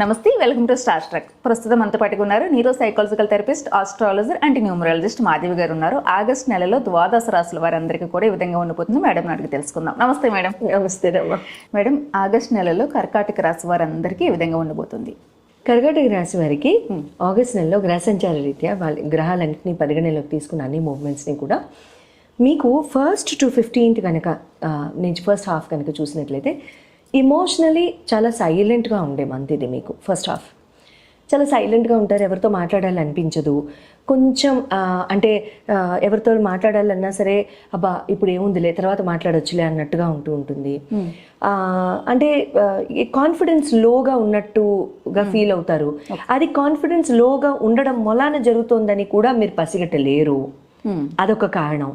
నమస్తే welcome to star truck. ప్రస్తుతం అంత పట్టుకున్నారు neuro psychological therapist astrologer and numerologist Madhavi garu ఉన్నారు. ఆగస్ట్ నెలలో ద్వాదశ రాశుల వారందరికీ కూడా ఈ విధంగా ఉండిపోతుంది. మేడం అడిగి తెలుసుకుందాం. నమస్తే మేడం. నమస్తే మేడం ఆగస్ట్ నెలలో కర్కాటక రాశి వారందరికీ ఈ విధంగా ఉండబోతుంది కర్కాటక రాశి వారికి ఆగస్ట్ నెలలో గ్రహ సంచార రీత్యా వాళ్ళ గ్రహాలన్నింటినీ పరిగణలోకి తీసుకున్న అన్ని మూవ్మెంట్స్ని కూడా మీకు ఫస్ట్ టు ఫిఫ్టీన్త్ కనుక నుంచి ఫస్ట్ హాఫ్ కనుక చూసినట్లయితే ఇమోషనలీ చాలా సైలెంట్గా ఉండే మంత్ ఇది మీకు ఫస్ట్ హాఫ్ చాలా సైలెంట్గా ఉంటారు ఎవరితో మాట్లాడాలి అనిపించదు కొంచెం అంటే ఎవరితో మాట్లాడాలన్నా సరే అబ్బా ఇప్పుడు ఏముందిలే తర్వాత మాట్లాడొచ్చులే అన్నట్టుగా ఉంటూ ఉంటుంది. ఆ, అంటే కాన్ఫిడెన్స్ లోగా ఉన్నట్టుగా ఫీల్ అవుతారు. అది కాన్ఫిడెన్స్ లోగా ఉండడం మొలాన జరుగుతోందని కూడా మీరు పసిగట్టలేరు. అదొక కారణం.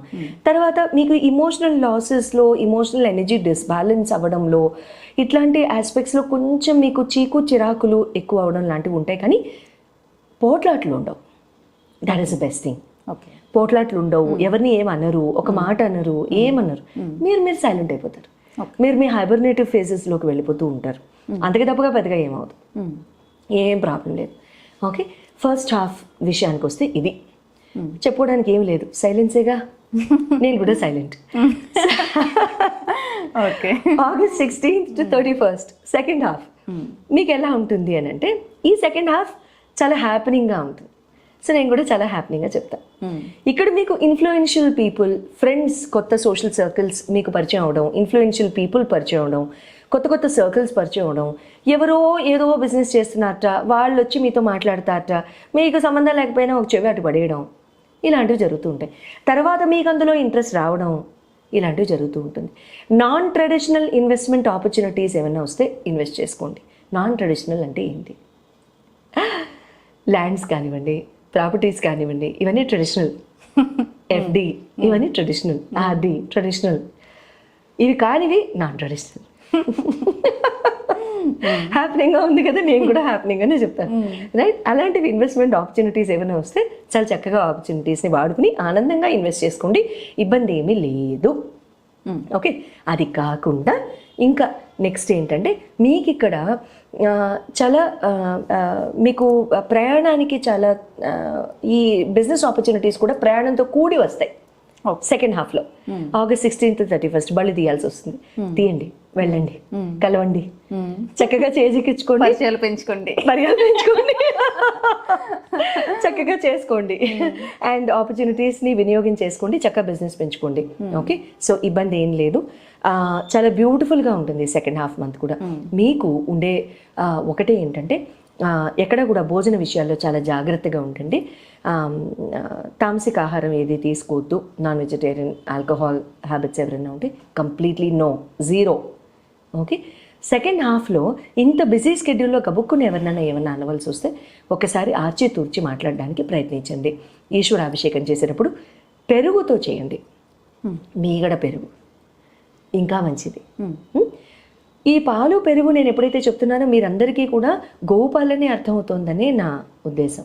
తర్వాత మీకు ఇమోషనల్ లాసెస్లో ఇమోషనల్ ఎనర్జీ డిస్బ్యాలెన్స్ అవ్వడంలో ఇట్లాంటి ఆస్పెక్ట్స్లో కొంచెం మీకు చీకు చిరాకులు ఎక్కువ అవడం లాంటివి ఉంటాయి. కానీ పోట్లాట్లు ఉండవు. That is the best thing okay పోట్లాట్లు ఉండవు. ఎవరిని ఏమనరు ఒక మాట అనరు. ఏమనరు మీరు మీరు సైలెంట్ అయిపోతారు. మీరు మీ హైబర్నేటివ్ ఫేజెస్లోకి వెళ్ళిపోతూ ఉంటారు. అంతకే తప్పగా పెద్దగా ఏమవుతుంది ఏం ప్రాబ్లం లేదు. ఓకే ఫస్ట్ హాఫ్ విషయానికి వస్తే ఇది. చెప్పుకోవడానికి ఏం లేదు. సైలెన్సేగా నేను కూడా silent okay. August sixteenth to thirty first second half మీకు ఎలా ఉంటుంది అని అంటే ఈ సెకండ్ హాఫ్ చాలా హ్యాపెనింగ్గా ఉంటుంది. సో నేను కూడా చాలా హ్యాపీగా చెప్తాను ఇక్కడ మీకు ఇన్ఫ్లుయెన్షియల్ పీపుల్ ఫ్రెండ్స్ కొత్త సోషల్ సర్కిల్స్ మీకు పరిచయం అవడం ఇన్ఫ్లుయెన్షియల్ పీపుల్ పరిచయం అవడం కొత్త కొత్త సర్కిల్స్ పరిచయం అవడం ఎవరో ఏదో బిజినెస్ చేస్తున్నారట వాళ్ళు వచ్చి మీతో మాట్లాడతారట మీకు సంబంధం లేకపోయినా ఒక చెవి అటు పడేయడం. ఇలాంటివి జరుగుతూ ఉంటాయి. తర్వాత మీకు అందులో ఇంట్రెస్ట్ రావడం ఇలాంటివి జరుగుతూ ఉంటుంది. నాన్ ట్రెడిషనల్ ఇన్వెస్ట్మెంట్ ఆపర్చునిటీస్ ఏమైనా వస్తే ఇన్వెస్ట్ చేసుకోండి. నాన్ ట్రెడిషనల్ అంటే ఏంటి? ల్యాండ్స్ కానివ్వండి ప్రాపర్టీస్ కానివ్వండి ఇవన్నీ ట్రెడిషనల్ ఎఫ్డి ఇవన్నీ ట్రెడిషనల్ ఆర్డి ట్రెడిషనల్ ఇవి కానివి నాన్ ట్రెడిషనల్ హ్యాపీనింగ్గా ఉంది కదా నేను కూడా హ్యాపీనింగ్గానే చెప్తాను. రైట్ అలాంటివి ఇన్వెస్ట్మెంట్ ఆపర్చునిటీస్ ఏమైనా వస్తే చాలా చక్కగా ఆపర్చునిటీస్ని వాడుకుని ఆనందంగా ఇన్వెస్ట్ చేసుకోండి. ఇబ్బంది ఏమీ లేదు. ఓకే అది కాకుండా ఇంకా నెక్స్ట్ ఏంటంటే మీకు ఇక్కడ చాలా మీకు ప్రయాణానికి చాలా ఈ బిజినెస్ ఆపర్చునిటీస్ కూడా ప్రయాణంతో కూడి వస్తాయి. సెకండ్ హాఫ్లో ఆగస్ట్ సిక్స్టీన్త్ థర్టీ ఫస్ట్ బళ్ళు తీయాల్సి వస్తుంది. తీయండి వెళ్ళండి కలవండి. చక్కగా చేజిక్కించుకోండి. పరిచయాలు పెంచుకోండి. మర్యాద పెంచుకోండి. చక్కగా చేసుకోండి. అండ్ ఆపర్చునిటీస్ని వినియోగించేసుకోండి చక్కగా బిజినెస్ పెంచుకోండి. ఓకే సో ఇబ్బంది ఏం లేదు. చాలా బ్యూటిఫుల్గా ఉంటుంది సెకండ్ హాఫ్ మంత్ కూడా. మీకు ఉండే ఒకటే ఏంటంటే ఎక్కడ కూడా భోజన విషయాల్లో చాలా జాగ్రత్తగా ఉండండి. తామసిక ఆహారం ఏది తీసుకోవద్దు నాన్ వెజిటేరియన్ ఆల్కహాల్ హ్యాబిట్స్ ఎవరైనా ఉంటే completely no zero. Okay? Second హాఫ్లో ఇంత బిజీ స్కెడ్యూల్లో గబుక్కుని ఎవరినైనా ఏమన్నా అనవలసి వస్తే ఒకసారి ఆర్చి తూర్చి మాట్లాడడానికి ప్రయత్నించండి. ఈశ్వర అభిషేకం చేసేటప్పుడు పెరుగుతో చేయండి. మీగడ పెరుగు. ఇంకా మంచిది. ఈ పాలు పెరుగు నేను ఎప్పుడైతే చెప్తున్నానో మీరందరికీ కూడా గోవు పాలనే అర్థమవుతోందని నా ఉద్దేశం.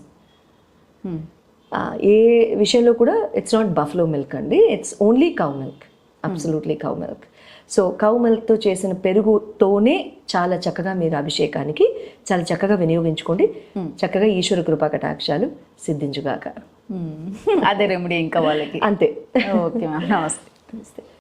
ఆ, ఏ విషయంలో కూడా ఇట్స్ నాట్ బఫ్లో మిల్క్ అండి. It's only cow milk absolutely cow milk so cow మిల్క్తో చేసిన పెరుగుతోనే చాలా చక్కగా మీరు అభిషేకానికి చాలా చక్కగా వినియోగించుకోండి. చక్కగా ఈశ్వర కృపా కటాక్షాలు సిద్ధించుగాక. అదే రెమెడీ ఇంకా వాళ్ళకి. అంతే. ఓకే మ్యామ్ నమస్తే.